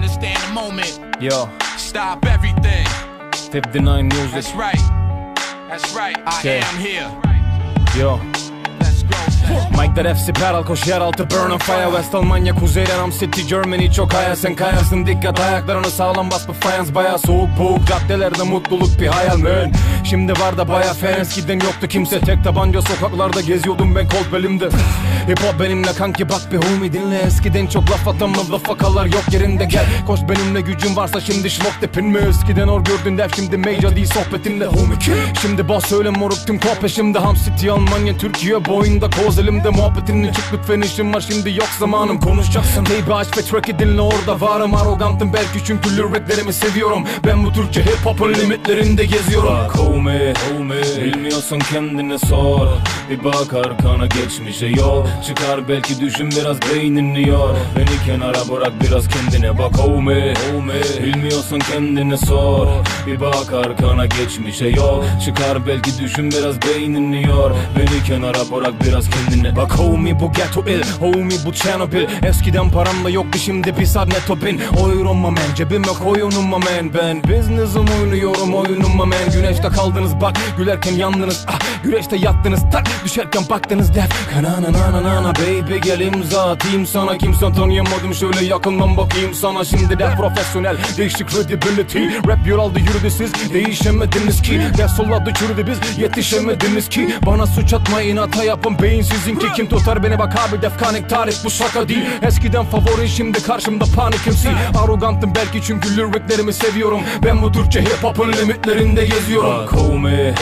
understand the moment. Yo, Stop everything. 59 Music. That's right. That's right. I Okay. am here. Yo. Let's go. Mike'lar FC Peral koş yeraltı burn on fire West Almanya kuzeyden Am City Germany çok hayal Sen kayarsın dikkat ayaklarını sağlam bas bu fans Baya soğuk boğuk caddelerde mutluluk bir hayal man Şimdi var da baya fan eskiden yoktu kimse. Tek tabanca sokaklarda geziyordum ben kol belimde. Hip hop benimle kanki bak bir homie dinle. Eskiden çok laf atan motherfuckerlar yok yerinde. Gel Koş benimle gücün varsa şimdi şlok tepinme Eskiden or gördün dev şimdi major değil sohbetinle homie Şimdi bas söyle moruk tüm kol peşimde Ham City Almanya Türkiye boyunda koz elimde. Muhabbetini çık lütfen işim var şimdi yok zamanım. Konuşacaksın. Baby aç ve track'i dinle orada varım. Arrogantım belki çünkü liriklerimi seviyorum. Ben bu Türkçe hip hop'un limitlerinde geziyorum homie, homie. Bilmiyorsan kendine sor. Bir bak arkana geçmişe yol. Çıkar belki düşün biraz beynini yor. Beni kenara bırak biraz kendine bak homie, homie Bilmiyorsan kendine sor. Bir bak arkana geçmişe yol. Çıkar belki düşün biraz beynini yor. Beni kenara bırak biraz kendine Bak homie. Bu ghetto ill Homie. Bu Chernobyl. Eskiden param da yoktu şimdi bir saat neto bin Oyun man cebime koyunum man Ben business'ım oynuyorum oyunum man Güneşte kaldınız bak gülerken yandınız. Ah, Güneşte yattınız tak düşerken baktınız. Def. Kanana nana nana baby gel imza atayım sana. Kimse tanıyamadım şöyle yakından bakayım sana. Şimdi de profesyonel değişik credibility Rap yol aldı yürüdü siz. Değişemediniz ki. Ders solladı çürüdü biz. Yetişemediniz ki. Bana suç atmayın hata yapın. Beyinsizin ki Kim tutar beni? Bak abi defkanik tarih. Bu şaka değil. Eskiden favori şimdi karşımda panik MC Arrogantım belki çünkü liriklerimi seviyorum. Ben bu Türkçe hip hop'un limitlerinde geziyorum homie,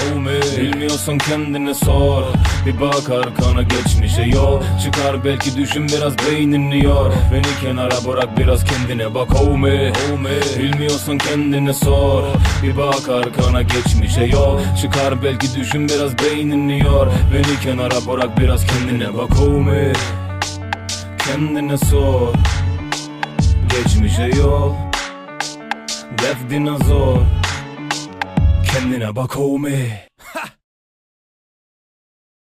Bilmiyorsan kendine sor. Bir bak arkana geçmişe yol. Çıkar belki düşün biraz beynini yor Beni kenara bırak biraz kendine bak homie, Bilmiyorsan kendine sor. Bir bak arkana geçmişe yol. Çıkar belki düşün biraz beynini yor Beni kenara bırak biraz kendine bak homie Kendine sor. Geçmişe yol. Def dinozor Kendine bak homie